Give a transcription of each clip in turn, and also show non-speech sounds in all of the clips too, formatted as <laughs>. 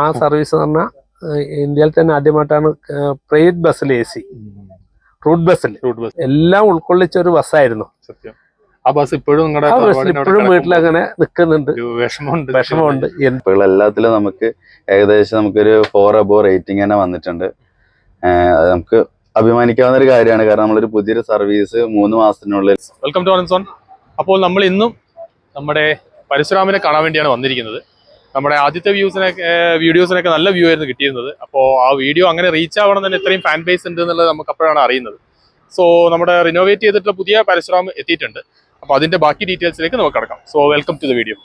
ആ സർവീസ് എന്ന് പറഞ്ഞാൽ ഇന്ത്യയിൽ തന്നെ ആദ്യമായിട്ടാണ് പ്രൈവറ്റ് ബസ്സിൽ എ സി റൂട്ട് ബസ്സിൽ റൂട്ട് ബസ് എല്ലാം ഉൾക്കൊള്ളിച്ച ഒരു ബസ്സായിരുന്നു സത്യം. ആ ബസ് ഇപ്പോഴും നിങ്ങളുടെ ഇപ്പോഴും വീട്ടിൽ അങ്ങനെ നിൽക്കുന്നുണ്ട് വിഷമമുണ്ട് വിഷമമുണ്ട്. ഇപ്പോൾ എല്ലാത്തിലും നമുക്ക് ഏകദേശം നമുക്കൊരു ഫോർ അബോ റേറ്റിംഗ് തന്നെ വന്നിട്ടുണ്ട്. അത് നമുക്ക് അഭിമാനിക്കാവുന്ന ഒരു കാര്യമാണ്. കാരണം നമ്മളൊരു പുതിയൊരു സർവീസ് മൂന്ന് മാസത്തിനുള്ളിൽ വെൽക്കം ടു അപ്പോൾ നമ്മൾ ഇന്നും നമ്മുടെ പരശുരാമിനെ കാണാൻ വേണ്ടിയാണ് വന്നിരിക്കുന്നത്. നമ്മുടെ ആദ്യത്തെ വ്യൂസിനൊക്കെ വീഡിയോസിനൊക്കെ നല്ല വ്യൂ ആയിരുന്നു കിട്ടിയിരുന്നത്. അപ്പോൾ ആ വീഡിയോ അങ്ങനെ റീച്ച് ആവണം തന്നെ ഇത്രയും ഫാൻ ബേസ് ഉണ്ട് എന്നുള്ളത് നമുക്ക് അപ്പോഴാണ് അറിയുന്നത്. സോ നമ്മുടെ റിനോവേറ്റ് ചെയ്തിട്ടുള്ള പുതിയ പരശുറാം എത്തിയിട്ടുണ്ട്. അപ്പോൾ അതിന്റെ ബാക്കി ഡീറ്റെയിൽസിലേക്ക് നമുക്ക് കടക്കാം. So welcome to the video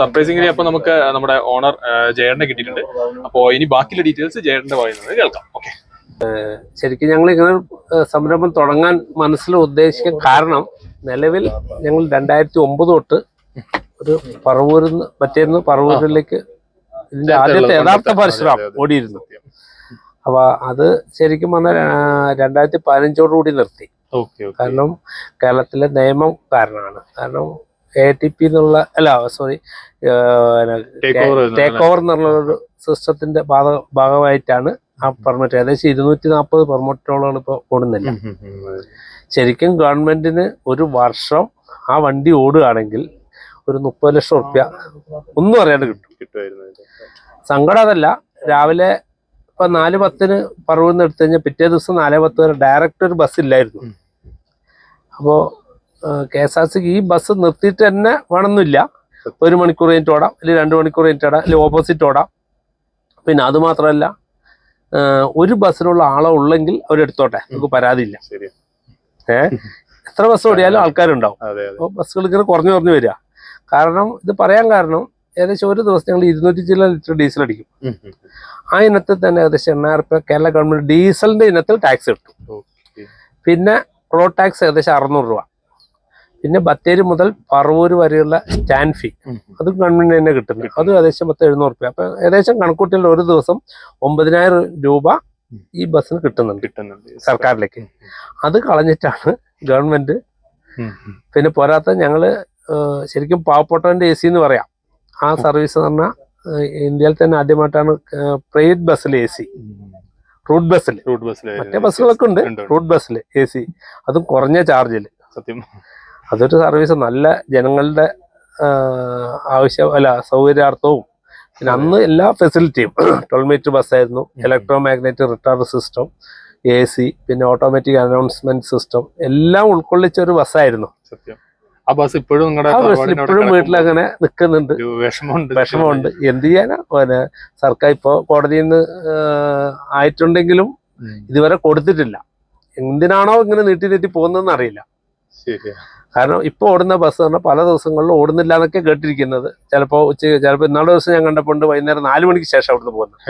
surprisingly അപ്പൊ നമുക്ക് നമ്മുടെ ഓണർ ജയേട്ടനെ കിട്ടിയിട്ടുണ്ട്. അപ്പോൾ ഇനി ബാക്കിയുള്ള ഡീറ്റെയിൽസ് ജയേട്ടന്റെ പറയുന്നത് കേൾക്കാം. ഓക്കെ ശരിക്കും ഞങ്ങൾ ഇങ്ങനെ സംരംഭം തുടങ്ങാൻ മനസ്സിൽ ഉദ്ദേശിക്കാൻ കാരണം നിലവിൽ ഞങ്ങൾ രണ്ടായിരത്തി ഒമ്പത് തൊട്ട് ഒരു പറവൂരിൽ നിന്ന് മറ്റേന്ന് പറവൂരിലേക്ക് ഇതിന്റെ ആദ്യത്തെ യഥാർത്ഥ പരശുരാം അതെ, അതെ. ഓടിയിരുന്നു. അപ്പൊ അത് ശരിക്കും പറഞ്ഞാൽ രണ്ടായിരത്തി പതിനഞ്ചോടുകൂടി നിർത്തി. Okay okay. കാരണം കേരളത്തിലെ നിയമം കാരണമാണ്. കാരണം എ ടി പി എന്നുള്ള അല്ല സോറി ടേക്ക് ഓവർ എന്നുള്ള ഒരു സിസ്റ്റത്തിന്റെ ഭാഗമായിട്ടാണ് ആ പെർമിറ്റ് ഏകദേശം ഇരുന്നൂറ്റി നാൽപ്പത് പെർമിറ്റോളുകൾ ഇപ്പോൾ ഓടുന്നില്ല ശരിക്കും ഗവൺമെന്റിന് ഒരു വർഷം ആ വണ്ടി ഓടുകയാണെങ്കിൽ ഒരു മുപ്പത് ലക്ഷം റുപ്യ ഒന്നും അറിയാതെ കിട്ടും. സങ്കടം അതല്ല. രാവിലെ ഇപ്പൊ നാല് പത്തിന് പറവെന്ന് എടുത്തു കഴിഞ്ഞാൽ പിറ്റേ ദിവസം നാല് പത്ത് വരെ ഡയറക്റ്റ് ഒരു ബസ് ഇല്ലായിരുന്നു. ഉം. കെ എസ് ആർ സിക്ക് ഈ ബസ് നിർത്തിയിട്ട് തന്നെ വേണമെന്നില്ല ഒരു മണിക്കൂർ കഴിഞ്ഞിട്ട് ഓടാം അല്ലെങ്കിൽ രണ്ട് മണിക്കൂർ കഴിഞ്ഞിട്ട് ഓടാം അല്ലെങ്കിൽ ഓപ്പോസിറ്റ് ഓടാം. പിന്നെ അത് മാത്രമല്ല ഒരു ബസ്സിനുള്ള ആളെ ഉള്ളെങ്കിൽ അവരെടുത്തോട്ടെ നമുക്ക് പരാതിയില്ല. ശരി എത്ര ബസ് ഓടിയാലും ആൾക്കാരുണ്ടാവും. അപ്പോൾ ബസ്സുകൾ ഇങ്ങനെ കുറഞ്ഞു കുറഞ്ഞു വരിക. കാരണം ഇത് പറയാൻ കാരണം ഏകദേശം ഒരു ദിവസം ഞങ്ങൾ ഇരുന്നൂറ്റി ചില ലിറ്റർ ഡീസൽ അടിക്കും. ആ ഇനത്തിൽ തന്നെ ഏകദേശം എണ്ണായിരം റുപ്യ കേരള ഗവൺമെന്റ് ഡീസലിന്റെ ഇനത്തിൽ ടാക്സ് കിട്ടും പിന്നെ റോഡ് ടാക്സ് ഏകദേശം അറുന്നൂറ് രൂപ. പിന്നെ ബത്തേരി മുതൽ പറവൂർ വരെയുള്ള സ്റ്റാൻഡ് ഫീ. അത് ഗവൺമെന്റ് തന്നെ കിട്ടുന്നു അത് ഏകദേശം പത്ത് എഴുന്നൂറ് രൂപ അപ്പൊ ഏകദേശം കണക്കൂട്ടിൽ ഒരു ദിവസം ഒമ്പതിനായിരം രൂപ ഈ ബസ്സിന് കിട്ടുന്നുണ്ട്. കിട്ടുന്നുണ്ട്. സർക്കാരിലേക്ക്. അത് കളഞ്ഞിട്ടാണ് ഗവൺമെന്റ്. പിന്നെ പോരാത്ത ഞങ്ങൾ ശരിക്കും പാവപ്പെട്ടവന്റെ എ സി എന്ന് പറയാം. ആ സർവീസ് എന്ന് പറഞ്ഞാൽ ഇന്ത്യയിൽ തന്നെ ആദ്യമായിട്ടാണ് പ്രൈവറ്റ് ബസ്സിൽ എ സി. റൂട്ട് ബസ്സിൽ റൂട്ട് ബസ്സിൽ മറ്റേ ബസ്സുകളൊക്കെ ഉണ്ട്. റൂട്ട് ബസ്സിൽ എ സി. അതും കുറഞ്ഞ ചാർജിൽ സത്യം. അതൊരു സർവീസ് നല്ല ജനങ്ങളുടെ ആവശ്യം അല്ല സൗകര്യാർത്ഥവും. പിന്നെ അന്ന് എല്ലാ ഫെസിലിറ്റിയും twelve metre ബസ്സായിരുന്നു electro magnetic retarder system A C പിന്നെ ഓട്ടോമാറ്റിക് അനൗൺസ്മെന്റ് സിസ്റ്റം എല്ലാം ഉൾക്കൊള്ളിച്ച ഒരു ബസ്സായിരുന്നു ആ ബസ് ഇപ്പോഴും നിങ്ങളുടെ ഇപ്പോഴും വീട്ടിൽ അങ്ങനെ നിൽക്കുന്നുണ്ട് വിഷമമുണ്ട്. വിഷമമുണ്ട്. എന്ത് ചെയ്യാനാ? പിന്നെ സർക്കാർ ഇപ്പോൾ കോടതിയിൽ നിന്ന് ആയിട്ടുണ്ടെങ്കിലും ഇതുവരെ കൊടുത്തിട്ടില്ല. എന്തിനാണോ ഇങ്ങനെ നീട്ടി നീട്ടി പോകുന്നതെന്ന് അറിയില്ല. ശരിയാ. കാരണം ഇപ്പോൾ ഓടുന്ന ബസ് പറഞ്ഞാൽ പല ദിവസങ്ങളിലും ഓടുന്നില്ല എന്നൊക്കെ കേട്ടിരിക്കുന്നത്. ചിലപ്പോൾ ഉച്ച ചിലപ്പോൾ ഇന്നാളെ ദിവസം ഞാൻ കണ്ടപ്പോൾ വൈകുന്നേരം നാല് മണിക്ക് ശേഷം അവിടുന്ന് പോകുന്നത്.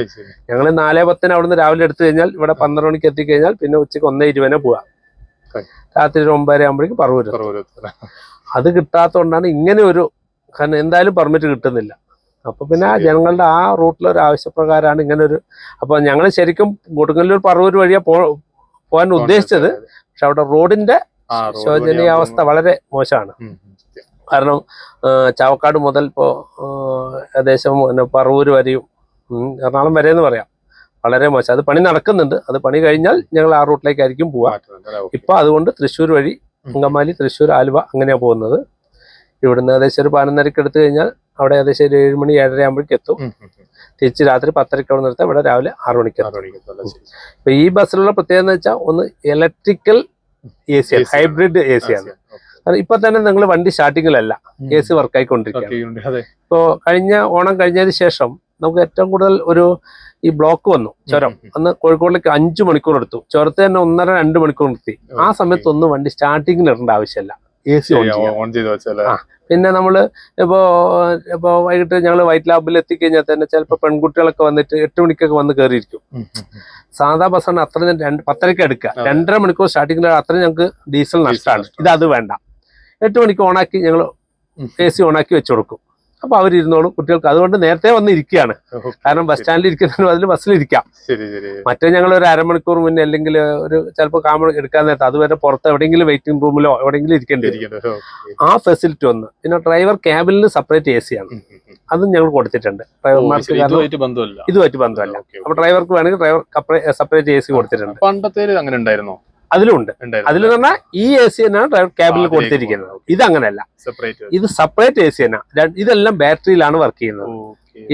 ഞങ്ങൾ നാലേ പത്തിന് അവിടുന്ന് രാവിലെ എടുത്തു കഴിഞ്ഞാൽ ഇവിടെ പന്ത്രണ്ട് മണിക്ക് എത്തിക്കഴിഞ്ഞാൽ പിന്നെ ഉച്ചയ്ക്ക് ഒന്നേ ഇരുപതിനെ പോവാം. രാത്രി ഒരു ഒമ്പതര ആകുമ്പോഴേക്കും പറവൂര്. അത് കിട്ടാത്തതുകൊണ്ടാണ് ഇങ്ങനെ ഒരു കാരണം എന്തായാലും പെർമിറ്റ് കിട്ടുന്നില്ല. അപ്പൊ പിന്നെ ആ ജനങ്ങളുടെ ആ റൂട്ടിലൊരു ആവശ്യപ്രകാരമാണ് ഇങ്ങനെ ഒരു അപ്പൊ ഞങ്ങൾ ശരിക്കും കൊടുങ്ങല്ലൂർ പറവൂർ വഴിയാ പോ പോകാൻ ഉദ്ദേശിച്ചത്. പക്ഷെ അവിടെ റോഡിന്റെ ശോചനീയാവസ്ഥ അവസ്ഥ വളരെ മോശമാണ്. കാരണം ചാവക്കാട് മുതൽ ഇപ്പോൾ ഏകദേശം പിന്നെ പറവൂര് വരെയും എറണാകുളം വരെ എന്ന് പറയാം. വളരെ മോശം. അത് പണി നടക്കുന്നുണ്ട്. അത് പണി കഴിഞ്ഞാൽ ഞങ്ങൾ ആ റൂട്ടിലേക്കായിരിക്കും പോവാ ഇപ്പൊ അതുകൊണ്ട് തൃശ്ശൂർ വഴി അങ്കമാലി തൃശ്ശൂർ ആലുവ അങ്ങനെയാണ് പോകുന്നത്. ഇവിടുന്ന് ഏകദേശം ഒരു പതിനൊന്നരക്ക് എടുത്തു കഴിഞ്ഞാൽ അവിടെ ഏകദേശം ഒരു ഏഴ് മണി ഏഴര ആകുമ്പോഴേക്കും എത്തും. തിരിച്ച് രാത്രി പത്തരക്ക് അവിടെ നിർത്താം. ഇവിടെ രാവിലെ ആറു മണിക്ക്. ഇപ്പൊ ഈ ബസ്സിലുള്ള പ്രത്യേകത എന്ന് വെച്ചാൽ ഒന്ന് ഇലക്ട്രിക്കൽ എ സി ആണ്. ഹൈബ്രിഡ് എ സി ആണ്. ഇപ്പൊ തന്നെ നിങ്ങൾ വണ്ടി സ്റ്റാർട്ടിങ്ങിലല്ല. എ സി വർക്ക് ആയിക്കൊണ്ടിരിക്കുകയാണ് ഇപ്പോ ഇപ്പോൾ കഴിഞ്ഞ ഓണം കഴിഞ്ഞതിന് ശേഷം നമുക്ക് ഏറ്റവും കൂടുതൽ ഒരു ഈ ബ്ലോക്ക് വന്നു ചുരം. അന്ന് കോഴിക്കോടിലേക്ക് അഞ്ചു മണിക്കൂർ എടുത്തു. ചുരത്ത് തന്നെ ഒന്നര രണ്ട് മണിക്കൂർ നിർത്തി. ആ സമയത്തൊന്നും വണ്ടി സ്റ്റാർട്ടിങ്ങിൽ ഇടേണ്ട ആവശ്യമില്ല. എ സി ഓൺ ഓൺ ചെയ്ത് വെച്ചാൽ. പിന്നെ നമ്മൾ ഇപ്പോ ഇപ്പോ വൈകിട്ട് ഞങ്ങൾ വൈറ്റ് ലാബിൽ എത്തിക്കഴിഞ്ഞാൽ തന്നെ ചിലപ്പോൾ പെൺകുട്ടികളൊക്കെ വന്നിട്ട് എട്ട് മണിക്കൊക്കെ വന്ന് കയറിയിരിക്കും സാധാ ബസ് ആണ് ബസ്സാണ് അത്രയും രണ്ട് പത്തരക്ക് എടുക്കുക. രണ്ടര മണിക്കൂർ സ്റ്റാർട്ടിങ്ങിൽ അത്രയും ഞങ്ങൾക്ക് ഡീസൽ നഷ്ടമാണ്. നഷ്ടമാണ്. ഇത് അത് വേണ്ട. എട്ട് മണിക്ക് ഓണാക്കി ഞങ്ങൾ എ സി ഓണാക്കി വെച്ച് കൊടുക്കും. അപ്പോൾ അവരിരുന്നോളും കുട്ടികൾക്ക്. അതുകൊണ്ട് നേരത്തെ വന്ന് ഇരിക്കുകയാണ് കാരണം ബസ് സ്റ്റാൻഡിൽ ഇരിക്കുന്നതിന് അതിൽ ബസ്സിലിരിക്കാം. മറ്റേ ഞങ്ങൾ ഒരു അരമണിക്കൂർ മുന്നേ അല്ലെങ്കിൽ ഒരു ചിലപ്പോൾ കാമ എടുക്കാൻ നേരത്തെ അതുവരെ പുറത്ത് എവിടെയെങ്കിലും വെയിറ്റിംഗ് റൂമിലോ എവിടെയെങ്കിലും ഇരിക്കേണ്ടി. ആ ഫെസിലിറ്റി ഒന്ന് പിന്നെ ഡ്രൈവർ ക്യാബിനിൽ സെപ്പറേറ്റ് എ സി ആണ്. അതും ഞങ്ങൾ കൊടുത്തിട്ടുണ്ട്. ഡ്രൈവർമാർക്ക് ഇതുമായിട്ട് ബന്ധമില്ല. അപ്പൊ ഡ്രൈവർക്ക് വേണമെങ്കിൽ ഡ്രൈവർ സെപ്പറേറ്റ് എ സി കൊടുത്തിട്ടുണ്ട്. പണ്ടത്തെ അങ്ങനെ ഉണ്ടായിരുന്നോ? അതിലുണ്ട്. അതിൽ പറഞ്ഞാൽ ഈ എ സി തന്നെയാണ് ഡ്രൈവർ ക്യാബിനിൽ കൊടുത്തിരിക്കുന്നത്. ഇത് അങ്ങനെയല്ല സെപ്പറേറ്റ് ഇത് സെപ്പറേറ്റ് എ സി തന്നെ ഇതെല്ലാം ബാറ്ററിയിലാണ് വർക്ക് ചെയ്യുന്നത്.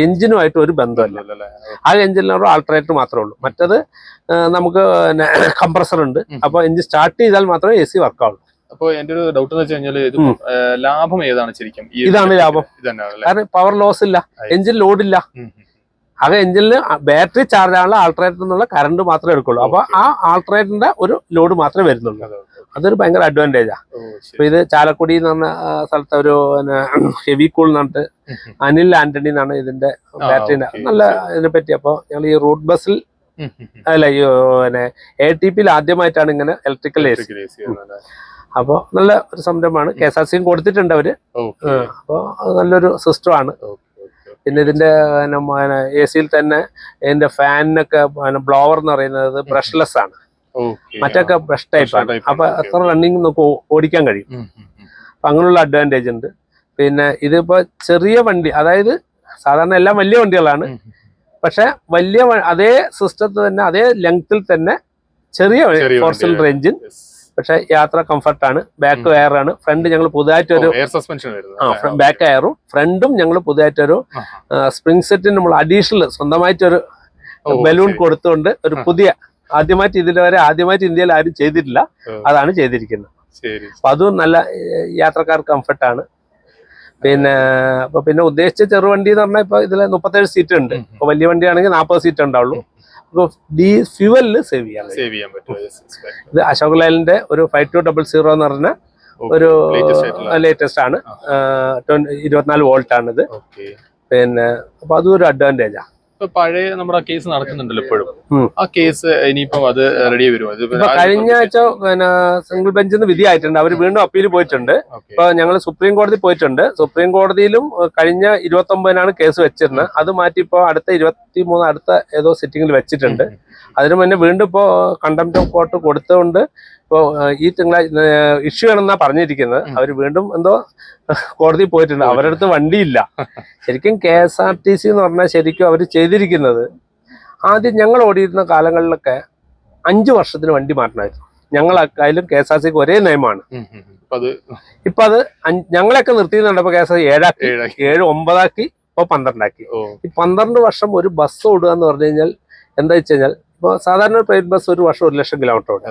എഞ്ചിനുമായിട്ട് ഒരു ബന്ധമല്ല. ആ എഞ്ചിനിലൊരു ആൾട്ടറേറ്റർ മാത്രമേ ഉള്ളൂ. മറ്റത് നമുക്ക് കംപ്രസർ <coughs> ഉണ്ട്. അപ്പോൾ അപ്പൊ എഞ്ചിൻ സ്റ്റാർട്ട് ചെയ്താൽ മാത്രമേ എ സി വർക്കാവുള്ളൂ അപ്പൊ എന്റെ ഒരു ഡൗട്ട് എന്ന് വെച്ച് കഴിഞ്ഞാൽ ഇത് ലാഭം ഏതാണ് ശരിക്കും? ഇതാണ് ലാഭം. കാരണം പവർ ലോസ് ഇല്ല. എഞ്ചിൻ ലോഡില്ല ഉം. എഞ്ചിനിൽ ബാറ്ററി ചാർജ് ആണുള്ള ആൾട്രേറ്റർ എന്നുള്ള കറണ്ട് മാത്രമേ എടുക്കുള്ളൂ അപ്പൊ ആ ആൾട്രേറ്ററിന്റെ ഒരു ലോഡ് മാത്രമേ വരുന്നുള്ളൂ അതെ, അതെ. അതൊരു ഭയങ്കര അഡ്വാന്റേജാ ആണ് അപ്പൊ ഇത് ചാലക്കുടി എന്ന് പറഞ്ഞ സ്ഥലത്ത് ഒരു ഹെവി കൂൾ എന്ന് പറഞ്ഞിട്ട് ഉം, <laughs> ഉം. അനിൽ ആന്റണി എന്നാണ് ഇതിന്റെ ബാറ്ററിന്റെ നല്ല ഇതിനെ പറ്റി അപ്പൊ ഞങ്ങൾ ഈ റൂട്ട് ബസ്സിൽ. <laughs> അല്ല പിന്നെ എ ടി പിയിൽ ആദ്യമായിട്ടാണ് ഇങ്ങനെ ഇലക്ട്രിക്കൽ എ സി അപ്പോൾ നല്ല ഒരു സംരംഭമാണ് കെ എസ് ആർ സിയും കൊടുത്തിട്ടുണ്ട് അവർ അപ്പോൾ നല്ലൊരു സിസ്റ്റമാണ്. പിന്നെ ഇതിന്റെ എ സിയിൽ തന്നെ ഇതിന്റെ ഫാനിനൊക്കെ ബ്ലോവർ എന്ന് പറയുന്നത് ബ്രഷ്ലെസ് ആണ്. മറ്റൊക്കെ ബ്രഷ് ടൈപ്പ് Brush ആണ്. അപ്പൊ എത്ര റണ്ണിങ് നമുക്ക് ഓടിക്കാൻ കഴിയും. അപ്പൊ അങ്ങനെയുള്ള അഡ്വാന്റേജ് ഉണ്ട്. പിന്നെ ഇതിപ്പോ ചെറിയ വണ്ടി അതായത് സാധാരണ എല്ലാം വലിയ വണ്ടികളാണ്. പക്ഷെ വലിയ അതേ സിസ്റ്റത്തിൽ തന്നെ അതേ ലെങ്ത്തിൽ തന്നെ ചെറിയ ഫോർ സിലിണ്ടർ എഞ്ചിൻ. പക്ഷെ യാത്ര കംഫർട്ടാണ് ബാക്ക് ആണ്. ഫ്രണ്ട് ഞങ്ങൾ പുതുതായിട്ടൊരു സസ്പെൻഷൻ ആ? ബാക്ക് എയറും ഫ്രണ്ടും ഞങ്ങൾ പുതുതായിട്ടൊരു ഒരു സ്പ്രിംഗ് സെറ്റിന് നമ്മൾ അഡീഷണൽ സ്വന്തമായിട്ടൊരു ഒരു ബലൂൺ. കൊടുത്തുകൊണ്ട് ഒരു പുതിയ ആദ്യമായിട്ട് ഇതിൽ വരെ ആദ്യമായിട്ട് ഇന്ത്യയിൽ ആരും ചെയ്തിട്ടില്ല. അതാണ് ചെയ്തിരിക്കുന്നത്. അപ്പൊ അതും നല്ല യാത്രക്കാർ കംഫർട്ടാണ് പിന്നെ അപ്പൊ പിന്നെ ഉദ്ദേശിച്ച ചെറുവണ്ടി എന്ന് പറഞ്ഞാൽ ഇപ്പൊ ഇതിൽ മുപ്പത്തേഴ് സീറ്റ് ഉണ്ട്. ഇപ്പൊ വലിയ വണ്ടിയാണെങ്കിൽ നാൽപ്പത് സീറ്റ് ഉണ്ടാവുള്ളൂ. ഫ്യൂവലിൽ സേവ് ചെയ്യാൻ. സേവ് ചെയ്യാൻ പറ്റും. ഇത് അശോക് ലൈലിന്റെ ഒരു ഫൈവ് ടു ഡബിൾ സീറോ എന്ന് പറഞ്ഞ ഒരു ലേറ്റസ്റ്റ് ആണ്. ഇരുപത്തിനാല് വോൾട്ട് ആണിത് ഇത് പിന്നെ അപ്പൊ അതും ഒരു അഡ്വാന്റേജാ ഇപ്പൊ പഴയ നമ്മുടെ കേസ് നടക്കുന്നുണ്ടല്ലോ ഇപ്പോഴും. ആ കേസ് ഇനിയിപ്പം അത് റെഡി വരും കഴിഞ്ഞ ആഴ്ച പിന്നെ സിംഗിൾ ബെഞ്ചിൽ നിന്ന് വിധി ആയിട്ടുണ്ട്. അവർ വീണ്ടും അപ്പീൽ പോയിട്ടുണ്ട്. ഇപ്പൊ ഞങ്ങൾ സുപ്രീം കോടതി പോയിട്ടുണ്ട്. സുപ്രീം കോടതിയിലും കഴിഞ്ഞ ഇരുപത്തി ഒമ്പതിനാണ് കേസ് വെച്ചിരുന്നത്. അത് മാറ്റി ഇപ്പോ അടുത്ത ഇരുപത്തി മൂന്ന് അടുത്ത ഏതോ സിറ്റിംഗിൽ വെച്ചിട്ടുണ്ട്. അതിനു മുന്നേ വീണ്ടും ഇപ്പോ കണ്ടംപ്റ്റ് ഓഫ് കോർട്ട് കൊടുത്തുകൊണ്ട് ഇപ്പോ ഈ തിങ്കളാഴ്ച ഇഷ്യൂ ആണെന്നാ പറഞ്ഞിരിക്കുന്നത്. അവർ അവർ വീണ്ടും എന്തോ കോടതി പോയിട്ടുണ്ട്. അവരുടെ അടുത്ത് വണ്ടിയില്ല. ശരിക്കും K S R T C എന്ന് പറഞ്ഞാൽ ശരിക്കും അവർ ചെയ്തിരിക്കുന്നത്. ആദ്യം ഞങ്ങൾ ഓടിയിരുന്ന കാലങ്ങളിലൊക്കെ അഞ്ചു വർഷത്തിന് വണ്ടി മാറ്റണമായിരുന്നു. ഞങ്ങളായാലും കെ എസ് ആർ സിക്ക് ഒരേ നിയമമാണ്. ഇപ്പൊ അത് ഞങ്ങളൊക്കെ നിർത്തിയെന്നുണ്ടപ്പോ കെ എസ് ആർ ഏഴാക്കി ഏഴാക്കി. ഏഴ് ഒമ്പതാക്കി ഇപ്പൊ പന്ത്രണ്ടാക്കി. ഈ പന്ത്രണ്ട് വർഷം ഒരു ബസ് ഓടുക എന്ന് പറഞ്ഞു കഴിഞ്ഞാൽ എന്താ വെച്ച് കഴിഞ്ഞാൽ ഇപ്പൊ സാധാരണ ഒരു പ്രൈവറ്റ് ബസ് ഒരു വർഷം ഒരു ലക്ഷം കിലോമീറ്റർ ഓടും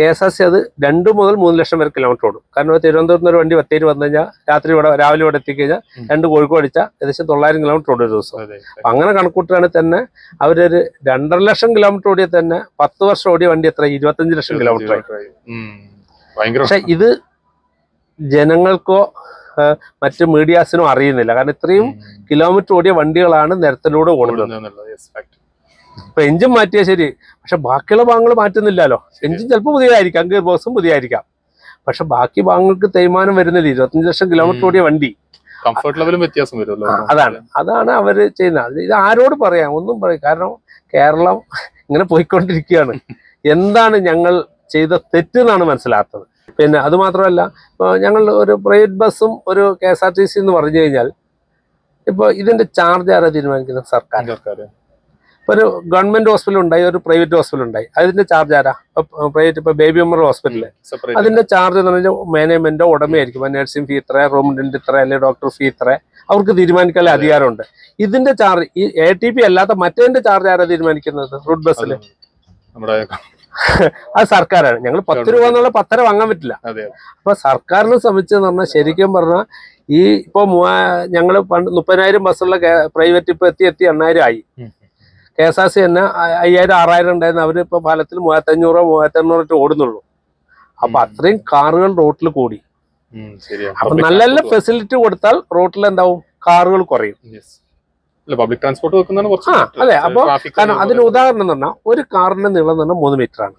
കെ എസ് ആർ സി അത് രണ്ട് മുതൽ മൂന്ന് ലക്ഷം വരെ കിലോമീറ്റർ ഓടും. കാരണം തിരുവനന്തപുരത്ത് നിന്ന് ഒരു വണ്ടി ബത്തേരി വന്നു കഴിഞ്ഞാൽ രാത്രി ഇവിടെ രാവിലെ ഇവിടെ എത്തിക്കഴിഞ്ഞാൽ. രണ്ട് കോഴിക്കോട് അടിച്ചാൽ ഏകദേശം തൊള്ളായിരം കിലോമീറ്റർ ഓടും ഒരു ദിവസം. അപ്പൊ അങ്ങനെ കണക്കൂട്ടുകയാണെങ്കിൽ തന്നെ അവരൊരു രണ്ടര ലക്ഷം കിലോമീറ്റർ ഓടിയാൽ തന്നെ പത്ത് വർഷം ഓടിയ വണ്ടി എത്ര? ഇരുപത്തഞ്ച് ലക്ഷം കിലോമീറ്റർ പക്ഷെ ഇത് ജനങ്ങൾക്കോ മറ്റ് മീഡിയാസിനോ അറിയുന്നില്ല. കാരണം ഇത്രയും കിലോമീറ്റർ ഓടിയ വണ്ടികളാണ് നിരത്തിലൂടെ ഓടുന്നത്. ഇപ്പൊ എഞ്ചിൻ മാറ്റിയാൽ ശരി. പക്ഷെ ബാക്കിയുള്ള ഭാഗങ്ങൾ മാറ്റുന്നില്ലല്ലോ. എഞ്ചിൻ ചിലപ്പോൾ പുതിയതായിരിക്കാം. ഗിയർ ബോക്സും പുതിയതായിരിക്കാം. പക്ഷെ ബാക്കി ഭാഗങ്ങൾക്ക് തേയ്മാനം വരുന്നില്ല. ഇരുപത്തഞ്ച് ലക്ഷം കിലോമീറ്റർ ഓടിയ വണ്ടി. കംഫർട്ട് ലെവലും വ്യത്യാസം വരുമല്ലോ. അതാണ്. അതാണ് അവർ ചെയ്യുന്നത്. ഇത് ആരോട് പറയാം? ഒന്നും പറയാം. കാരണം കേരളം ഇങ്ങനെ പോയിക്കൊണ്ടിരിക്കുകയാണ്. എന്താണ് ഞങ്ങൾ ചെയ്ത തെറ്റ് എന്നാണ് മനസ്സിലാത്തത്. പിന്നെ അത് മാത്രമല്ല ഞങ്ങൾ ഒരു പ്രൈവറ്റ് ബസ്സും ഒരു K S R T C എന്ന് പറഞ്ഞു കഴിഞ്ഞാൽ ഇപ്പോൾ ഇതിന്റെ ചാർജ് ആരാ തീരുമാനിക്കുന്നത്? സർക്കാർ. സർക്കാര്. ഇപ്പൊ ഒരു ഗവൺമെന്റ് ഹോസ്പിറ്റൽ ഉണ്ടായി ഒരു പ്രൈവറ്റ് ഹോസ്പിറ്റൽ ഉണ്ടായി. അതിന്റെ ചാർജ് ആരാ? പ്രൈവറ്റ് ഇപ്പൊ ബേബി അമ്മർ സെപ്പറേറ്റ് അതിന്റെ ചാർജ് എന്ന് പറഞ്ഞാൽ മാനേജ്മെന്റോ ഉടമയായിരിക്കും. നഴ്സിംഗ് ഫീ ഇത്ര റൂം റെന്റ് ഇത്ര അല്ലെങ്കിൽ ഡോക്ടർ ഫീ ഇത്ര അവർക്ക് തീരുമാനിക്കാനുള്ള അധികാരമുണ്ട്. ഇതിന്റെ ചാർജ് ഈ എ ടി പി അല്ലാത്ത മറ്റേതിന്റെ ചാർജ് ആരാ തീരുമാനിക്കുന്നത്? റൂട്ട് ബസ്സിൽ <laughs> അത് സർക്കാരാണ്. ഞങ്ങൾ പത്ത് രൂപ എന്നുള്ള പത്തര വാങ്ങാൻ പറ്റില്ല. അപ്പൊ സർക്കാരിനെ സംബന്ധിച്ചെന്ന് പറഞ്ഞാൽ ശരിക്കും പറഞ്ഞാൽ ഈ ഇപ്പൊ മൂവാ ഞങ്ങൾ പണ്ട് മുപ്പതിനായിരം ബസ്സുള്ള പ്രൈവറ്റ് ഇപ്പൊ എത്തി എത്തി എണ്ണായിരം ആയി. കെ എസ് ആർ സി തന്നെ അയ്യായിരം ആറായിരം ഉണ്ടായിരുന്നു. അവർ ഇപ്പോൾ ഫലത്തിൽ മൂവായിരത്തഞ്ഞൂറോ മൂവായിരത്തഞ്ഞൂറോ മൂവായിരത്തി ഓടുന്നുള്ളൂ. അപ്പൊ. അത്രയും കാറുകൾ റോട്ടിൽ കൂടി. അപ്പൊ നല്ല നല്ല ഫെസിലിറ്റി കൊടുത്താൽ റോട്ടിൽ എന്താവും? കാറുകൾ കുറയും. പബ്ലിക് ട്രാൻസ്പോർട്ട് വെക്കുന്നതാണ്. അതെ, അപ്പൊ കാരണം അതിന് ഉദാഹരണം എന്ന് പറഞ്ഞാൽ ഒരു കാറിന്റെ നീളം എന്ന് പറഞ്ഞാൽ മൂന്ന് മീറ്റർ ആണ്.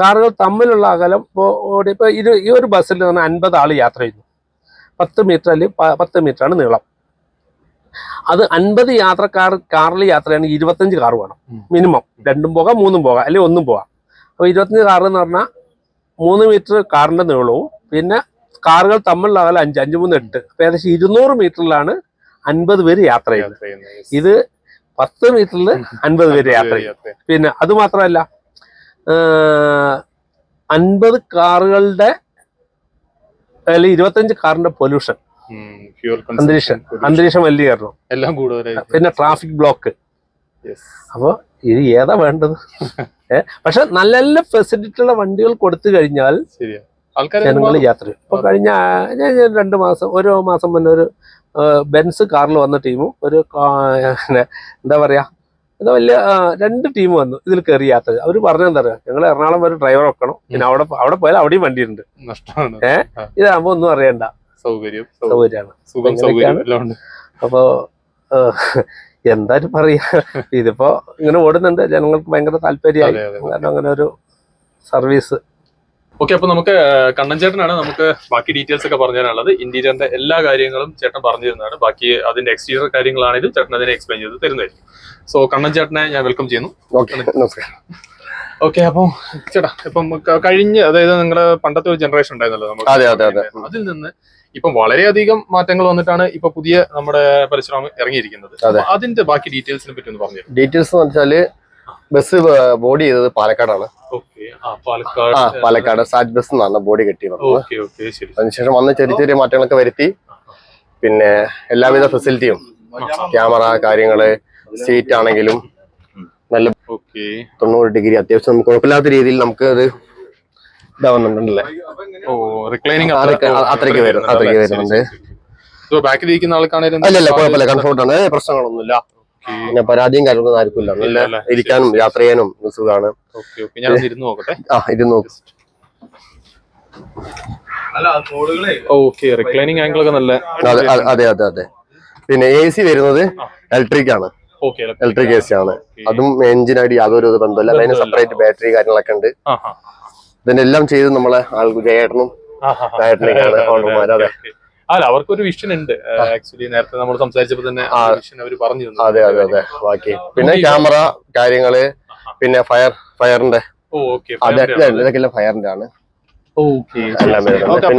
കാറുകൾ തമ്മിലുള്ള അകലം ഇപ്പോൾ ഇപ്പോൾ ഈ ഒരു ബസ്സിൽ നിന്ന് അൻപത് ആൾ യാത്ര ചെയ്യുന്നു. പത്ത് മീറ്റർ അല്ലെങ്കിൽ പത്ത് പത്ത് മീറ്ററാണ് നീളം. അത് അൻപത് യാത്രക്കാർ കാറിൽ യാത്രയാണെങ്കിൽ ഇരുപത്തഞ്ച് കാർ വേണം. മിനിമം. രണ്ടും പോകാം മൂന്നും പോകാം അല്ലെങ്കിൽ ഒന്നും പോകാം. അപ്പോൾ ഇരുപത്തഞ്ച് കാർ എന്ന് പറഞ്ഞാൽ മൂന്ന് മീറ്റർ കാറിന്റെ നീളവും പിന്നെ കാറുകൾ തമ്മിലുള്ള അകലം അഞ്ച് അഞ്ച് മൂന്ന് എട്ട്. അപ്പോൾ ഏകദേശം ഇരുന്നൂറ് മീറ്ററിലാണ് അൻപത് പേര് യാത്ര ചെയ്യുന്നത്. ഇത് പത്ത് മീറ്ററിൽ അൻപത് പേര് യാത്ര ചെയ്യും. പിന്നെ അത് മാത്രമല്ല അൻപത് കാറുകളുടെ അല്ലെങ്കിൽ ഇരുപത്തഞ്ച് കാറിന്റെ പൊല്യൂഷൻ. അന്തരീക്ഷം വലിയ. അന്തരീക്ഷം മലിനീകരണം എല്ലാം കൂടുതലായി പിന്നെ ട്രാഫിക് ബ്ലോക്ക് അപ്പൊ അപ്പോൾ ഇത് ഏതാ വേണ്ടത്? <laughs> പക്ഷെ നല്ല നല്ല ഫെസിലിറ്റി ഉള്ള വണ്ടികൾ കൊടുത്തു കഴിഞ്ഞാൽ ജനങ്ങൾ യാത്ര ചെയ്യും. ഇപ്പൊ കഴിഞ്ഞ രണ്ട് മാസം ഒരു മാസം മുന്നേ ഒരു ബെൻസ് കാറിൽ വന്ന ടീമും ഒരു എന്താ പറയാ എന്താ വലിയ രണ്ട് ടീം വന്നു. ഇതിൽ കയറി യാത്ര അവർ പറഞ്ഞെന്താ പറയാ ഞങ്ങൾ എറണാകുളം വരെ ഡ്രൈവർ വെക്കണം. പിന്നെ അവിടെ അവിടെ പോയാൽ അവിടെയും വണ്ടിയുണ്ട്. ഏഹ്? ഇതാകുമ്പോ ഒന്നും അറിയണ്ട. സൗകര്യം. സൗകര്യമാണ്. സുഖം അങ്ങനെയൊക്കെയാണ്. സൗകര്യം എല്ലാം ഉണ്ട്. അപ്പോ എന്തായാലും പറയാ. ഇതിപ്പോ ഇങ്ങനെ ഓടുന്നുണ്ട്. ജനങ്ങൾക്ക് ഭയങ്കര താല്പര്യമായി. കാരണം അങ്ങനെ ഒരു സർവീസ്. ഓക്കെ അപ്പൊ നമുക്ക് കണ്ണൻ ചേട്ടനാണ് നമുക്ക് ബാക്കി ഡീറ്റെയിൽസ് ഒക്കെ പറഞ്ഞു തരാനുള്ളത് ഇന്റീരിയറിന്റെ എല്ലാ കാര്യങ്ങളും ചേട്ടൻ പറഞ്ഞു തരുന്നതാണ് ബാക്കി അതിന്റെ എക്സ്റ്റീരിയർ കാര്യങ്ങളാണെങ്കിലും ചേട്ടൻ അതിനെ എക്സ്പ്ലെയിൻ ചെയ്ത് തരുന്നതായിരിക്കും. സോ കണ്ണൻ ചേട്ടനെ ഞാൻ വെൽക്കം ചെയ്യുന്നു. നമസ്കാരം. ഓക്കെ അപ്പോൾ ചേട്ടാ ഇപ്പം കഴിഞ്ഞ അതായത് നിങ്ങളുടെ പണ്ടത്തെ ഒരു ജനറേഷൻ ഉണ്ടായിരുന്നല്ലോ നമുക്ക് അതെ, അതെ, അതെ. അതിൽ നിന്ന് ഇപ്പം വളരെയധികം മാറ്റങ്ങൾ വന്നിട്ടാണ് ഇപ്പൊ പുതിയ നമ്മുടെ പരിശ്രമം ഇറങ്ങിയിരിക്കുന്നത്. അതെ. അതിന്റെ ബാക്കി ഡീറ്റെയിൽസിനെ പറ്റി ഒന്ന് പറഞ്ഞു ഡീറ്റെയിൽസ് എന്ന് വെച്ചാൽ ബസ് ബോഡി ചെയ്തത് പാലക്കാടാണ്. ഓക്കെ ആ പാലക്കാട്. പാലക്കാട് സാറ്റ് ബസ് എന്നാണ് ബോഡി കെട്ടിയത് ഓക്കെ ഓക്കെ ശരി അതിനുശേഷം വന്ന് ചെറിയ ചെറിയ മാറ്റങ്ങളൊക്കെ വരുത്തി. പിന്നെ എല്ലാവിധ ഫെസിലിറ്റിയും ക്യാമറ കാര്യങ്ങൾ സീറ്റ് ആണെങ്കിലും തൊണ്ണൂറ് ഡിഗ്രി. അത്യാവശ്യം നമുക്ക് കുഴപ്പമില്ലാത്ത രീതിയിൽ നമുക്ക് അത് ഇതാവുന്നുണ്ടല്ലേ ഓ റിക്ലൈനിങ് അതൊക്കെ അത്രയ്ക്ക് വരും അത്രയ്ക്ക് വരുന്നുണ്ട്. ബാക്കിൽ ഇരിക്കുന്ന ആൾക്കാണേലും അല്ലല്ല കുഴപ്പമില്ല. കംഫർട്ട് ആണ്. പ്രശ്നങ്ങളൊന്നുമില്ല. പിന്നെ പരാതിയും കാര്യങ്ങളൊന്നും ആർക്കും നല്ല ഇരിക്കാനും യാത്ര ചെയ്യാനും സുഖമാണ്. ഇരുന്ന് ആ ഇത് നോക്ക്. ഓക്കെ. റിക്ലൈനിങ് ആംഗിൾ ഒക്കെ നല്ല അതെ അതെ, അതെ പിന്നെ എ സി വരുന്നത് ഇലക്ട്രിക് ആണ്. ഇലക്ട്രിക് എ സി ആണ്. അതും എഞ്ചിനായിട്ട് യാതൊരു ബന്ധമില്ല അതിന് സെപ്പറേറ്റ് ബാറ്ററി കാര്യങ്ങളൊക്കെ ഉണ്ട്. ഇതിനെല്ലാം ചെയ്ത് നമ്മളെ ജയേട്ടനും ജയേട്ടനൊക്കെയാണ് ഓണർമാർ അതെ അല്ല അവർക്കൊരു വിഷൻ ഉണ്ട്. ആക്ച്വലി നേരത്തെ നമ്മൾ സംസാരിച്ചപ്പോ തന്നെ. വിഷൻ അവർ പറഞ്ഞു അതെ അതെ അതെ. ബാക്കി. പിന്നെ ക്യാമറ കാര്യങ്ങൾ പിന്നെ ഫയർ ഫയറിന്റെ ഇതൊക്കെ ഫയറിന്റെ ആണ്.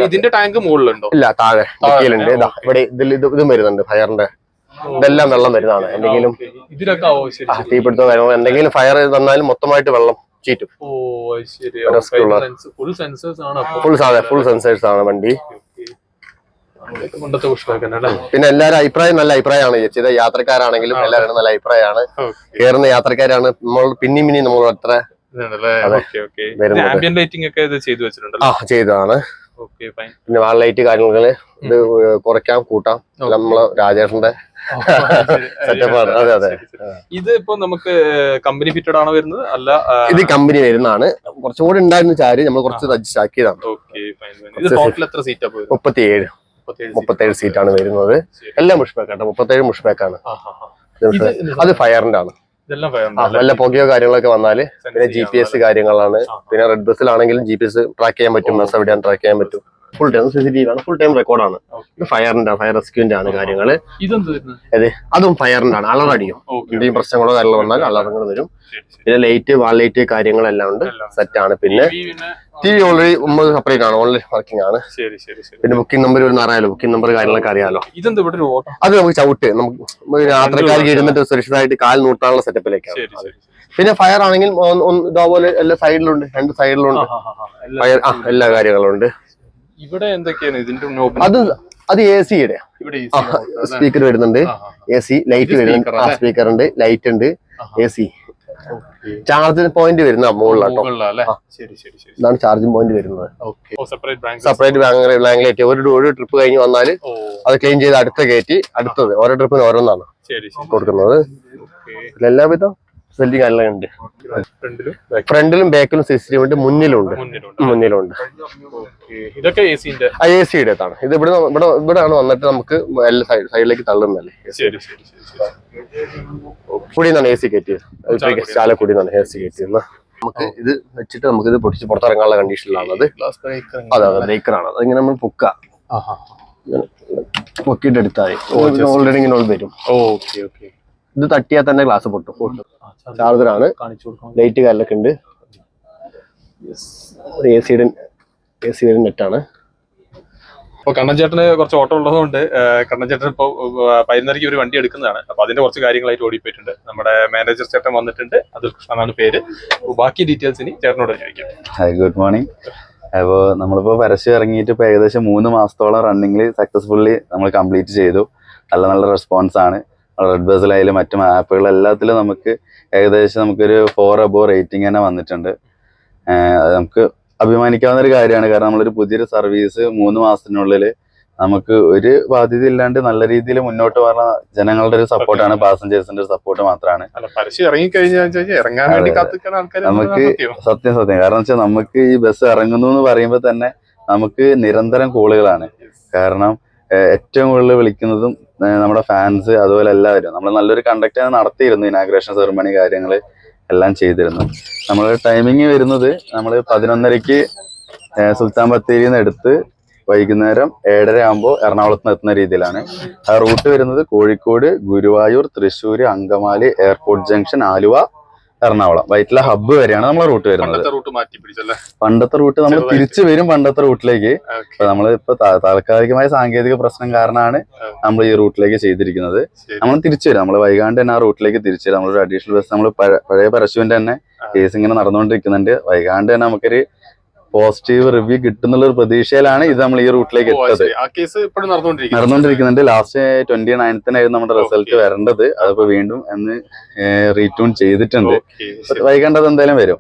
ഇതിന്റെ ടാങ്ക് മുകളിലുണ്ടോ? ഇല്ല താഴെ ഇവിടെ ഇതിൽ ഇതും വരുന്നുണ്ട് ഫയറിന്റെ ഇതെല്ലാം വെള്ളം വരുന്നതാണ്. എന്തെങ്കിലും തീപിടുത്തം തീപിടുത്തോ എന്തെങ്കിലും ഫയർ തന്നാലും മൊത്തമായിട്ട് വെള്ളം ചീറ്റും. ഫുൾ സാധനം ഫുൾ സെൻസേഴ്സ് ആണ് വണ്ടി. പിന്നെ എല്ലാവരും അഭിപ്രായം നല്ല അഭിപ്രായമാണ്. ചേച്ചി യാത്രക്കാരാണെങ്കിലും എല്ലാവരും നല്ല അഭിപ്രായമാണ്. കേറുന്ന കയറുന്ന യാത്രക്കാരാണ്. നമ്മൾ പിന്നെയും പിന്നെയും നമ്മൾ അത്ര ചെയ്തതാണ്. പിന്നെ വാൾ ലൈറ്റ് കാര്യങ്ങൾ ഇത് കുറയ്ക്കാം കൂട്ടാം. നമ്മളെ രാജേഷന്റെ <laughs> സെറ്റപ്പാണ് അതെ അതെ ഇത് ഇപ്പൊ നമുക്ക് കമ്പനി ഫിറ്റഡ് ആണോ വരുന്നത്? അല്ല ഇത് കമ്പനി വരുന്നതാണ്. കുറച്ചുകൂടി ഉണ്ടായിരുന്ന ചാരി നമ്മൾ കുറച്ച് അഡ്ജസ്റ്റ് ആക്കിയതാണ്. എത്ര സീറ്റ് മുപ്പത്തിയേഴ്. മുപ്പത്തേഴ് സീറ്റാണ് വരുന്നത്. എല്ലാം മുഷ്ബാക്ക് ആണ്. മുപ്പത്തേഴ്. ഇത് അത് ഫയറിന്റെ ആണ് വല്ല പുകയോ കാര്യങ്ങളൊക്കെ വന്നാൽ പിന്നെ ജി പി എസ് കാര്യങ്ങളാണ്. പിന്നെ റെഡ് ബസ്സിലാണെങ്കിലും ജി പി എസ് ട്രാക്ക് ചെയ്യാൻ പറ്റും. ബസ് എവിടെയാണ് ട്രാക്ക് ചെയ്യാൻ പറ്റും. Full time C C T V ആണ്. ഫുൾ ടൈം റെക്കോർഡാണ് ഇത് ഫയറിന്റെ ഫയർ റെസ്ക്യൂവിന്റെ ആണ് കാര്യങ്ങൾ അതെ അതും ഫയറിന്റെ ആണ്. അലറടിയും ഓക്കെ എന്തെങ്കിലും പ്രശ്നങ്ങളോ കാര്യങ്ങളോ വന്നാൽ അലറങ്ങൾ വരും. പിന്നെ ലൈറ്റ് വാൾ ലൈറ്റ് കാര്യങ്ങളെല്ലാം ഉണ്ട്. സെറ്റ് ആണ്. പിന്നെ ടി വി ഓൾറെഡി ഒമ്പത് സെപ്പറേറ്റ് ആണ്. ഓൺലൈൻ വർക്കിംഗ് ആണ്. പിന്നെ ബുക്കിംഗ് നമ്പർ വരുന്ന അറിയാലോ. ബുക്കിംഗ് നമ്പർ കാര്യങ്ങളൊക്കെ അറിയാലോ. അത് നമുക്ക് ചവിട്ട്. നമുക്ക് യാത്രക്കാർ യാത്രക്കാർക്ക് ഇരുന്നിട്ട് സുരക്ഷിതമായിട്ട് കാൽ നൂട്ടാനുള്ള സെറ്റപ്പിലേക്കാണ്. പിന്നെ ഫയർ ആണെങ്കിൽ ഇതാ പോലെ ഇതേപോലെ എല്ലാ സൈഡിലുണ്ട് രണ്ട് സൈഡിലുണ്ട് ഫയർ ആ എല്ലാ കാര്യങ്ങളും ഉണ്ട്. ഇവിടെ എന്തൊക്കെയാണ് ഇതിന്റെ അത് അത് എ സിയുടെ സ്പീക്കർ വരുന്നുണ്ട്. എ സി ലൈറ്റ് വരുന്നുണ്ട്? സ്പീക്കർ ഉണ്ട്. ലൈറ്റ് ഉണ്ട്. എ സി ചാർജ് പോയിന്റ് വരുന്ന മുകളിലാട്ടോ ഇതാണ് ചാർജിങ് പോയിന്റ് വരുന്നത്. സെപ്പറേറ്റ് ബാങ്ക് സെപ്പറേറ്റ് ബ്ലാങ്ക് ഒരു ഒരു ട്രിപ്പ് കഴിഞ്ഞ് വന്നാൽ അത് ക്ലീൻ ചെയ്ത് അടുത്ത കയറ്റി അടുത്തത്. ഓരോ ട്രിപ്പിന് ഓരോന്നാണ് കൊടുക്കുന്നത്. എല്ലാവിധ ഫെസിലിറ്റി അല്ല ഉണ്ട് ഫ്രണ്ടിലും ബാക്കിലും ഫ്രണ്ടിലും ബാക്കിലും സിസ്റ്റം ഉണ്ട് മുന്നിലും ഉണ്ട് മുന്നിലുണ്ട്. മുന്നിലുണ്ട്. ഓക്കെ. ഇതൊക്കെ എ സിയുടെ ആണ്. ഇത് ഇവിടെ ഇവിടെ ഇവിടെ ആണ് വന്നിട്ട് നമുക്ക് എല്ലാ സൈഡിലേക്ക് തള്ളുന്നല്ലേ ശരി ശരി ശരി ശരി. കുടി നിന്നാണ് എ സി കയറ്റിയത്. ചാല ചാലക്കുടി നിന്നാണ് എ സി കയറ്റിയത്. നമുക്ക് ഇത് വെച്ചിട്ട് നമുക്ക് ഇത് പൊടിച്ച് പുറത്തിറങ്ങാനുള്ള കണ്ടീഷനിലാണത്. അത് അതെ ബ്രേക്കറാണ് അതിങ്ങനെ നമ്മൾ പൊക്ക. പൊക്കിയിട്ട് എടുത്താൽ ഓൾറെഡി ഇങ്ങനെ വരും. Okay okay. ഇത് തട്ടിയാൽ തന്നെ ഗ്ലാസ് പൊട്ടും. ചാർജറാണ്. കാണിച്ചു കൊടുക്കാം ലൈറ്റ് കാലൊക്കെ ഉണ്ട്. ഒരു എ സിയുടെ എ സിയുടെ നെറ്റാണ് അപ്പൊ കണ്ണൻചേട്ടന് കുറച്ച് ഓട്ടം ഉള്ളതുകൊണ്ട് കണ്ണൻചേട്ടൻ കണ്ണൻ ചേട്ടൻ ഇപ്പൊ പതിനൊന്നരയ്ക്ക് ഒരു വണ്ടി എടുക്കുന്നതാണ്. അപ്പൊ അതിന്റെ കുറച്ച് കാര്യങ്ങളായിട്ട് ഓടിപ്പോയിട്ടുണ്ട്. നമ്മുടെ മാനേജർ ചേട്ടൻ വന്നിട്ടുണ്ട്. അതിൽ കൃഷ്ണനാണ് പേര്. അപ്പൊ ബാക്കി ഡീറ്റെയിൽസ് ഇനി ചേട്ടനോട് ചോദിക്കാം. ഹായ് ഗുഡ് മോർണിംഗ് അപ്പോൾ നമ്മളിപ്പോൾ പരസ്യം ഇറങ്ങിയിട്ട് ഇപ്പോൾ ഏകദേശം മൂന്ന് മാസത്തോളം റണ്ണിങ്ങിൽ സക്സസ്ഫുള്ളി നമ്മൾ കംപ്ലീറ്റ് ചെയ്തു. നല്ല നല്ല റെസ്പോൺസ് ആണ്. റെഡ് ബസിലായാലും മറ്റും ആപ്പുകൾ എല്ലാത്തിലും നമുക്ക് ഏകദേശം നമുക്കൊരു ഫോർ അബോ റേറ്റിംഗ് തന്നെ വന്നിട്ടുണ്ട്. അത് നമുക്ക് അഭിമാനിക്കാവുന്ന ഒരു കാര്യമാണ്. കാരണം നമ്മളൊരു പുതിയൊരു സർവീസ് മൂന്ന് മാസത്തിനുള്ളിൽ നമുക്ക് ഒരു ബാധ്യത ഇല്ലാണ്ട് നല്ല രീതിയിൽ മുന്നോട്ട് പോകുന്ന ജനങ്ങളുടെ ഒരു സപ്പോർട്ടാണ് പാസഞ്ചേഴ്സിന്റെ ഒരു സപ്പോർട്ട് മാത്രമാണ് നമുക്ക് സത്യം. സത്യം കാരണം വെച്ചാൽ നമുക്ക് ഈ ബസ് ഇറങ്ങുന്നു എന്ന് പറയുമ്പോൾ തന്നെ നമുക്ക് നിരന്തരം കോളുകളാണ് കാരണം ഏറ്റവും കൂടുതൽ വിളിക്കുന്നതും നമ്മുടെ ഫാൻസ് അതുപോലെ എല്ലാവരും. നമ്മൾ നല്ലൊരു കണ്ടക്ട് നടത്തിയിരുന്നു ഇനാഗ്രേഷൻ സെറമണി കാര്യങ്ങൾ എല്ലാം ചെയ്തിരുന്നു. നമ്മൾ ടൈമിങ് വരുന്നത് നമ്മൾ പതിനൊന്നരയ്ക്ക് ഏഹ്, സുൽത്താൻ ബത്തേരി നിന്ന് എടുത്ത് വൈകുന്നേരം ഏഴര ആകുമ്പോൾ എറണാകുളത്ത് നിന്ന് എത്തുന്ന രീതിയിലാണ്. ആ റൂട്ട് വരുന്നത് Kozhikode Guruvayur Thrissur Angamaly airport junction Aluva Ernakulam. Vyttila hub വരെയാണ് നമ്മളെ റൂട്ട് വരുന്നത്. പണ്ടത്തെ റൂട്ട് നമ്മൾ. തിരിച്ചു വരും പണ്ടത്തെ റൂട്ടിലേക്ക് നമ്മൾ ഇപ്പൊ താൽക്കാലികമായ സാങ്കേതിക പ്രശ്നം കാരണമാണ് നമ്മൾ ഈ റൂട്ടിലേക്ക് ചെയ്തിരിക്കുന്നത്. നമ്മൾ തിരിച്ചു വരും. നമ്മൾ വൈകാണ്ട് തന്നെ ആ റൂട്ടിലേക്ക് തിരിച്ചു വരും. നമ്മളൊരു അഡീഷണൽ ബസ് നമ്മൾ പഴയ പരശുവിന്റെ തന്നെ. കേസ് ഇങ്ങനെ നടന്നുകൊണ്ടിരിക്കുന്നുണ്ട്. വൈകാണ്ട് തന്നെ നമുക്കൊരു പോസിറ്റീവ് റിവ്യൂ കിട്ടുന്നുള്ള ഒരു പ്രതീക്ഷയിലാണ് ഇത് നമ്മൾ ഈ റൂട്ടിലേക്ക് എത്തത് നടന്നുകൊണ്ടിരിക്കുന്നു. നടന്നുകൊണ്ടിരിക്കുന്നുണ്ട്. ലാസ്റ്റ് ട്വന്റി നയൻത്തിനായിരുന്നു നമ്മുടെ റിസൾട്ട്. വരേണ്ടത്. അതിപ്പോ വീണ്ടും എന്ന് റീട്യൂൺ ചെയ്തിട്ടുണ്ട്. വൈകേണ്ടത് വൈകാണ്ട് എന്തായാലും വരും.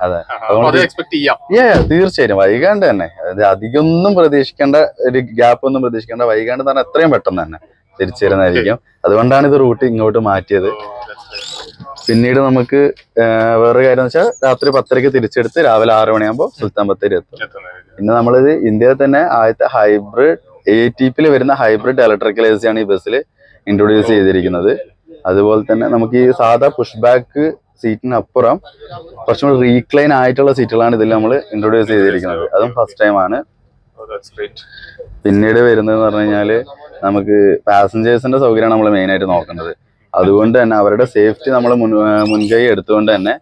അതെ. ആഹാ. അപ്പൊ ചെയ്യാം. Yeah, yeah, തീർച്ചയായും വൈകാണ്ട് തന്നെ. അധികമൊന്നും പ്രതീക്ഷിക്കേണ്ട ഒരു ഗ്യാപ്പ് ഒന്നും പ്രതീക്ഷിക്കേണ്ട. വൈകാണ്ട് തന്നെ എത്രയും പെട്ടെന്ന് തന്നെ തിരിച്ചു വരുന്നതായിരിക്കും. അതുകൊണ്ടാണ് ഇത് റൂട്ട് ഇങ്ങോട്ട് മാറ്റിയത്. Right. പിന്നീട് നമുക്ക് വേറൊരു കാര്യം എന്ന് വെച്ചാൽ രാത്രി പത്തരയ്ക്ക് തിരിച്ചെടുത്ത് രാവിലെ ആറ് മണിയാകുമ്പോൾ സുൽത്താൻ ബത്തേരി എത്തും. പിന്നെ നമ്മളിത് ഇന്ത്യയിൽ തന്നെ ആദ്യത്തെ ഹൈബ്രിഡ് എ വരുന്ന ഹൈബ്രിഡ് ഇലക്ട്രിക്കൽ എ ആണ് ഈ ബസ്സിൽ ഇൻട്രൊഡ്യൂസ് ചെയ്തിരിക്കുന്നത്. അതുപോലെ തന്നെ നമുക്ക് ഈ സാധാ പുഷ് ബാക്ക് സീറ്റിനപ്പുറം കുറച്ചും കൂടി റീക്ലൈൻ ആയിട്ടുള്ള സീറ്റുകളാണ് ഇതിൽ നമ്മൾ ഇൻട്രൊഡ്യൂസ് ചെയ്തിരിക്കുന്നത്. അതും ഫസ്റ്റ് ടൈം ആണ്. ഓ, പിന്നീട് വരുന്നത് പറഞ്ഞു കഴിഞ്ഞാൽ നമുക്ക് പാസഞ്ചേഴ്സിന്റെ സൗകര്യമാണ് നമ്മൾ മെയിൻ ആയിട്ട് നോക്കേണ്ടത് അതുകൊണ്ട് തന്നെ അവരുടെ സേഫ്റ്റി നമ്മൾ മുൻ മുൻകൈ എടുത്തുകൊണ്ട് തന്നെ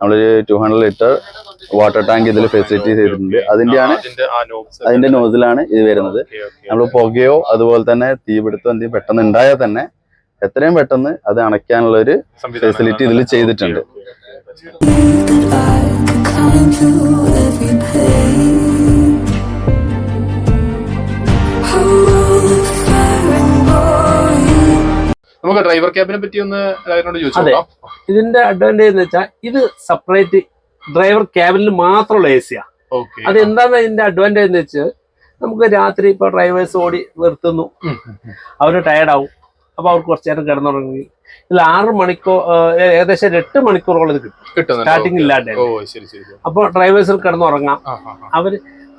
നമ്മളൊരു two hundred litre water tank ഇതിൽ ഫെസിലിറ്റി ചെയ്തിട്ടുണ്ട്. അതിന്റെയാണ് ആ, അതിന്റെ നോസിലാണ് ഇത് വരുന്നത്. നമ്മൾ പുകയോ അതുപോലെ തന്നെ തീപിടുത്തോ എന്തെങ്കിലും പെട്ടെന്ന് ഉണ്ടായാൽ തന്നെ എത്രയും പെട്ടെന്ന് അത് അണയ്ക്കാനുള്ള ഒരു ഫെസിലിറ്റി facility ഇതിൽ ചെയ്തിട്ടുണ്ട്. നമുക്ക് ഡ്രൈവർ ക്യാബിനെ പറ്റി ഒന്ന് ചോദിച്ചു ഇതിന്റെ അഡ്വാന്റേജ് എന്ന് വെച്ചാൽ ഇത് സെപ്പറേറ്റ് ഡ്രൈവർ ക്യാബിനിൽ മാത്രമുള്ള എ സിയാ അത് എന്താണ് ഇതിന്റെ അഡ്വാന്റേജ് എന്ന് വെച്ചാൽ നമുക്ക് രാത്രി ഇപ്പൊ ഡ്രൈവേഴ്സ് ഓടി നിർത്തുന്നു. അവർ ടയർഡാവും അപ്പൊ അവർക്ക് കുറച്ചു നേരം കിടന്നുറങ്ങി. ഇതിൽ ആറ് മണിക്കൂർ ഏകദേശം ഒരു എട്ട് മണിക്കൂറോളം ഇത് കിട്ടും. സ്റ്റാർട്ടിങ്. ഇല്ലാണ്ട്. അപ്പോൾ ഡ്രൈവേഴ്സിൽ കിടന്നുറങ്ങാം. അവർ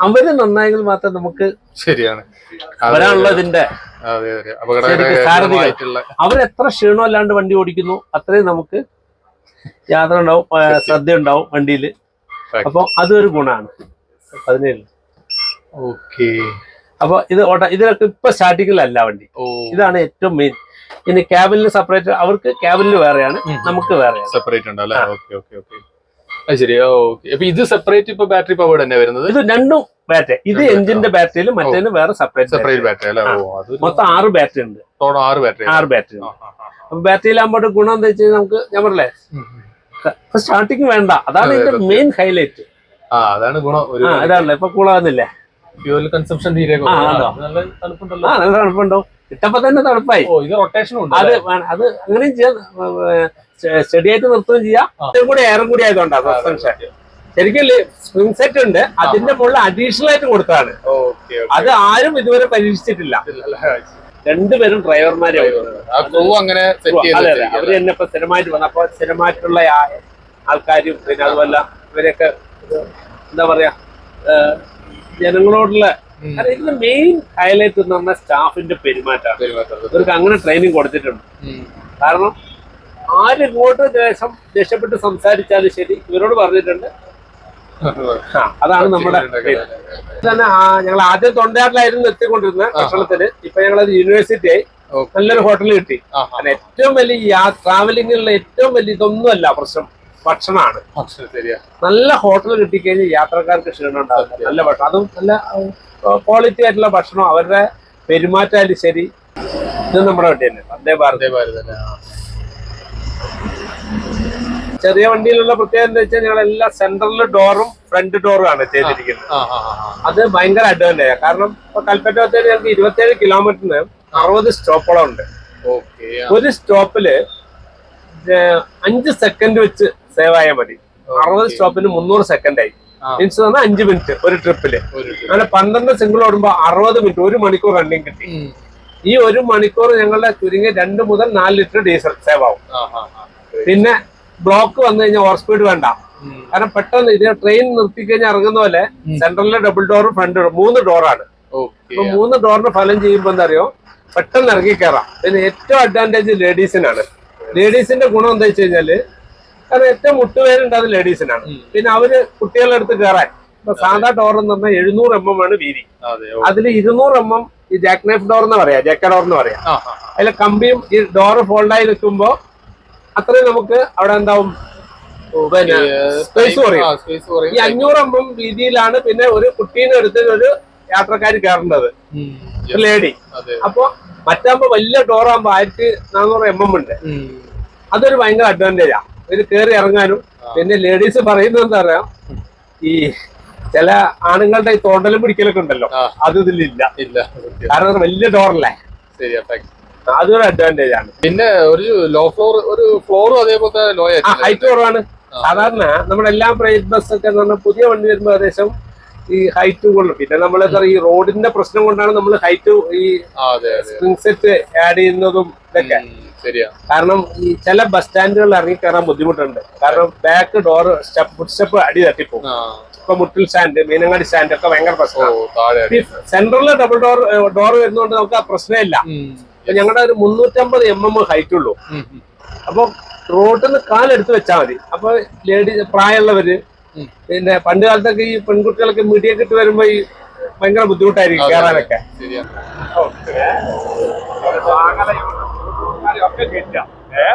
അവർ നന്നായെങ്കിൽ മാത്രം നമുക്ക് ശരിയാണ്. അവരാണല്ലോ ഇതിന്റെ അവരെത്ര ക്ഷീണം അല്ലാണ്ട് വണ്ടി ഓടിക്കുന്നു അത്രയും നമുക്ക് യാത്ര ഉണ്ടാവും ശ്രദ്ധ ഉണ്ടാവും വണ്ടിയിൽ അപ്പൊ അതൊരു ഗുണമാണ്. പതിനേഴ് ഓക്കെ. അപ്പോൾ ഇത് ഓട്ട ഇതിലൊക്കെ ഇപ്പൊ സ്റ്റാർട്ടിങ്ങിലല്ല വണ്ടി. ഇതാണ് ഏറ്റവും മെയിൻ ഇനി ക്യാബിനിൽ സെപ്പറേറ്റ് അവർക്ക് ക്യാബിനിൽ വേറെയാണ് നമുക്ക് വേറെയാണ്. സെപ്പറേറ്റ് ഉണ്ടല്ലേ. Okay okay okay. അത് ശരി ഓക്കെ. അപ്പൊ ഇത് സെപ്പറേറ്റ് ഇപ്പൊ ബാറ്ററി പവർ തന്നെ വരുന്നത്? ഇത് രണ്ടും ബാറ്ററി ഇത് എഞ്ചിന്റെ ബാറ്ററിയിൽ മറ്റേന് വേറെ സെപ്പറേറ്റ് സെപ്പറേറ്റ് ബാറ്ററി അല്ലേ? മൊത്തം ആറ് ബാറ്ററി ഉണ്ട്. ആറ് ബാറ്ററി ആറ് ബാറ്ററി അപ്പൊ ബാറ്ററിയിലാകുമ്പോൾ ഗുണം എന്താ വെച്ചാൽ നമുക്ക് ഞാൻ പറഞ്ഞേ സ്റ്റാർട്ടിങ് വേണ്ട. അതാണ് ഇതിന്റെ മെയിൻ ഹൈലൈറ്റ് ആ അതാണ് ഗുണം. ഇതാണല്ലോ. ഇപ്പൊ കൂളാകുന്നില്ലേ ഫ്യൂവൽ കൺസംഷൻ തീരെ നല്ല തണുപ്പുണ്ടല്ലോ. ആ നല്ല തണുപ്പുണ്ടോ? ഇട്ടപ്പോ തന്നെ തണുപ്പായി. ഓ ഇത് റൊട്ടേഷൻ ഉണ്ട് അത് അത് അങ്ങനെയും ചെയ്യാം. സ്റ്റഡി ആയിട്ട് നിർത്തുകയും ചെയ്യാം. ഇതും കൂടി എയറും കൂടി ആയതുകൊണ്ടാ ആ, അതെ, സസ്പെൻഷൻ ശരിക്കും സ്പ്രിംഗ് സെറ്റ് ഉണ്ട്. അതിന്റെ മുകളിൽ അഡീഷണൽ ആയിട്ട് കൊടുത്താണ് അത് ആരും ഇതുവരെ പരീക്ഷിച്ചിട്ടില്ല. രണ്ടുപേരും ഡ്രൈവർമാരെ അങ്ങനെ അതെ അതെ. അവർ തന്നെ ഇപ്പൊ സ്ഥിരമായിട്ട് വന്നു. അപ്പൊ സ്ഥിരമായിട്ടുള്ള ആൾക്കാരും പിന്നെ അതുപോലെ ഇവരൊക്കെ എന്താ പറയാ ജനങ്ങളോടുള്ള. കാരണം ഇതിന്റെ മെയിൻ ഹൈലൈറ്റ് എന്ന് പറഞ്ഞാൽ സ്റ്റാഫിന്റെ പെരുമാറ്റമാണ്. ഇവർക്ക് അങ്ങനെ ട്രെയിനിങ് കൊടുത്തിട്ടുണ്ട്. കാരണം ആര് ഇങ്ങോട്ട് ദേശം ദേഷ്യപ്പെട്ട് സംസാരിച്ചാലും ശരി ഇവരോട് പറഞ്ഞിട്ടുണ്ട്. അതാണ് നമ്മുടെ തന്നെ ഞങ്ങൾ ആദ്യം തൊണ്ടയാട്ടിലായിരുന്നു എത്തിക്കൊണ്ടിരുന്നത് ഭക്ഷണത്തിന്. ഇപ്പൊ ഞങ്ങളത് യൂണിവേഴ്സിറ്റി ആയി. നല്ലൊരു ഹോട്ടൽ കിട്ടി. ഏറ്റവും വലിയ ട്രാവലിംഗിലുള്ള ഏറ്റവും വലിയ ഇതൊന്നും അല്ല പ്രശ്നം. ഭക്ഷണമാണ്. നല്ല ഹോട്ടൽ കിട്ടിക്കഴിഞ്ഞാൽ യാത്രക്കാർക്ക് ക്ഷീണം ഉണ്ടാവില്ല. നല്ല ഭക്ഷണം. അതും നല്ല ക്വാളിറ്റി ആയിട്ടുള്ള ഭക്ഷണം അവരുടെ പെരുമാറ്റാലും ശരി. ഇത് നമ്മുടെ വണ്ടി തന്നെ വന്ദേ ഭാരത് അതേ ഭാരത് ചെറിയ വണ്ടിയിലുള്ള പ്രത്യേകത എന്താ വെച്ചാൽ ഞങ്ങൾ എല്ലാ സെൻട്രൽ ഡോറും ഫ്രണ്ട് ഡോറും ആണ് ചെയ്തിരിക്കുന്നത്. അത് ഭയങ്കര അഡ്വാന്റേജ് കാരണം ഇപ്പൊ കൽപ്പറ്റ ബത്തേരി ഞങ്ങൾക്ക് ഇരുപത്തേഴ് കിലോമീറ്ററിന് അറുപത് സ്റ്റോപ്പോളം ഉണ്ട്. ഒരു സ്റ്റോപ്പിൽ അഞ്ച് സെക്കൻഡ് വെച്ച് സേവ് ആയാൽ മതി. അറുപത് സ്റ്റോപ്പിന് മുന്നൂറ് സെക്കൻഡ് ആയി. മീൻസ് പറഞ്ഞാൽ അഞ്ച് മിനിറ്റ് ഒരു ട്രിപ്പിൽ അങ്ങനെ പന്ത്രണ്ട് സിംഗിൾ ഓടുമ്പോ അറുപത് മിനിറ്റ് ഒരു മണിക്കൂർ റണ്ണിങ് കിട്ടി. ഈ ഒരു മണിക്കൂർ ഞങ്ങളുടെ ചുരുങ്ങി രണ്ട് മുതൽ നാല് ലിറ്റർ ഡീസൽ സേവ് ആവും. പിന്നെ ബ്ലോക്ക് വന്നു കഴിഞ്ഞാൽ ഓവർ സ്പീഡ് വേണ്ട. കാരണം പെട്ടെന്ന് ഇത് ട്രെയിൻ നിർത്തി കഴിഞ്ഞാൽ ഇറങ്ങുന്ന പോലെ സെൻട്രലിലെ ഡബിൾ ഡോർ ഫ്രണ്ട് ഡോർ മൂന്ന് ഡോറാണ് അപ്പൊ മൂന്ന് ഡോറിന് ഫലം ചെയ്യുമ്പോൾ എന്താ അറിയോ? പെട്ടെന്ന് ഇറങ്ങി കയറാം പിന്നെ ഏറ്റവും അഡ്വാന്റേജ് ലേഡീസിനാണ് ലേഡീസിന്റെ ഗുണം എന്താ വെച്ച് കഴിഞ്ഞാൽ കാരണം ഏറ്റവും മുട്ടുവേരുണ്ട് അത് ലേഡീസിനാണ്. പിന്നെ അവർ കുട്ടികളുടെ അടുത്ത് കയറാൻ. ഇപ്പൊ സാധാ ഡോർ എന്ന് പറഞ്ഞാൽ എഴുന്നൂറ് എം എം ആണ് വീതി. അതിൽ ഇരുന്നൂറ് എം എം ഈ ജാക്ക് നൈഫ് ഡോർ എന്ന് പറയാം ജാക്ക ഡോർ എന്ന് പറയാം. അതിലെ കമ്പിയും ഈ ഡോറ് ഫോൾഡായി നിൽക്കുമ്പോ അത്രയും നമുക്ക് അവിടെ എന്താവും? പിന്നെ സ്പേസ് കുറയും. ഈ അഞ്ഞൂറ് എം എം വീതിയിലാണ് പിന്നെ ഒരു കുട്ടീനെ എടുത്ത് ഒരു യാത്രക്കാർ കയറേണ്ടത്. ലേഡി അപ്പൊ മറ്റാകുമ്പോ വലിയ ഡോറാകുമ്പോ ആയിരത്തി നാനൂറ് എം എം ഉണ്ട്. അതൊരു ഭയങ്കര അഡ്വാന്റേജാ ഇത് കയറി ഇറങ്ങാനും പിന്നെ ലേഡീസ് പറയുന്നത് എന്താ പറയാ ഈ ചില ആണുങ്ങളുടെ ഈ തോണ്ടലും പിടിക്കലൊക്കെ ഉണ്ടല്ലോ അത് ഇതിലില്ല. ഇല്ല. കാരണം വലിയ ഡോറല്ലേ. അതൊരു അഡ്വാന്റേജ് ആണ്. പിന്നെ ഒരു ലോ ഫ്ലോർ ഒരു ഫ്ലോറും അതേപോലത്തെ ലോ ഹൈറ്റ് കുറവാണ്. സാധാരണ നമ്മളെല്ലാം എല്ലാ പ്രൈവറ്റ് ബസ് ഒക്കെ എന്ന് പറഞ്ഞാൽ പുതിയ വണ്ടി വരുമ്പോൾ ഏകദേശം ഈ ഹൈറ്റ് കൂടുതൽ പിന്നെ നമ്മൾ ഈ റോഡിന്റെ പ്രശ്നം കൊണ്ടാണ് നമ്മൾ ഹൈറ്റ് ഈ സ്പ്രിംഗ് സെറ്റ് ആഡ് ചെയ്യുന്നതും ഇതൊക്കെ. ശരിയാ. കാരണം ഈ ചില ബസ് സ്റ്റാൻഡുകളിൽ ഇറങ്ങി കയറാൻ ബുദ്ധിമുട്ടുണ്ട്. കാരണം back door step foot step അടി തട്ടിപ്പോകും ആ. ഇപ്പൊ മുട്ടിൽ സ്റ്റാൻഡ് മീനങ്ങാടി സ്റ്റാൻഡ് ഒക്കെ ഭയങ്കര പ്രശ്നമാണ് സെൻട്രലിലെ ഡബിൾ ഡോർ ഡോർ വരുന്നതുകൊണ്ട് നമുക്ക് ആ പ്രശ്നമില്ല. ഇപ്പൊ ഞങ്ങളുടെ ഒരു മുന്നൂറ്റമ്പത് എം എം ഹൈറ്റ് ഉള്ളൂ. അപ്പൊ റോഡിൽ നിന്ന് കാലെടുത്ത് വെച്ചാൽ മതി. അപ്പൊ ലേഡീസ് പ്രായമുള്ളവര് പിന്നെ പണ്ട് കാലത്തൊക്കെ ഈ പെൺകുട്ടികളൊക്കെ മീഡിയ ഇട്ട് വരുമ്പോ ഈ ഭയങ്കര ബുദ്ധിമുട്ടായിരിക്കും അതെ, കയറാനൊക്കെ ശരിയാ ഒക്കെ കയറ്റാം. ഏ?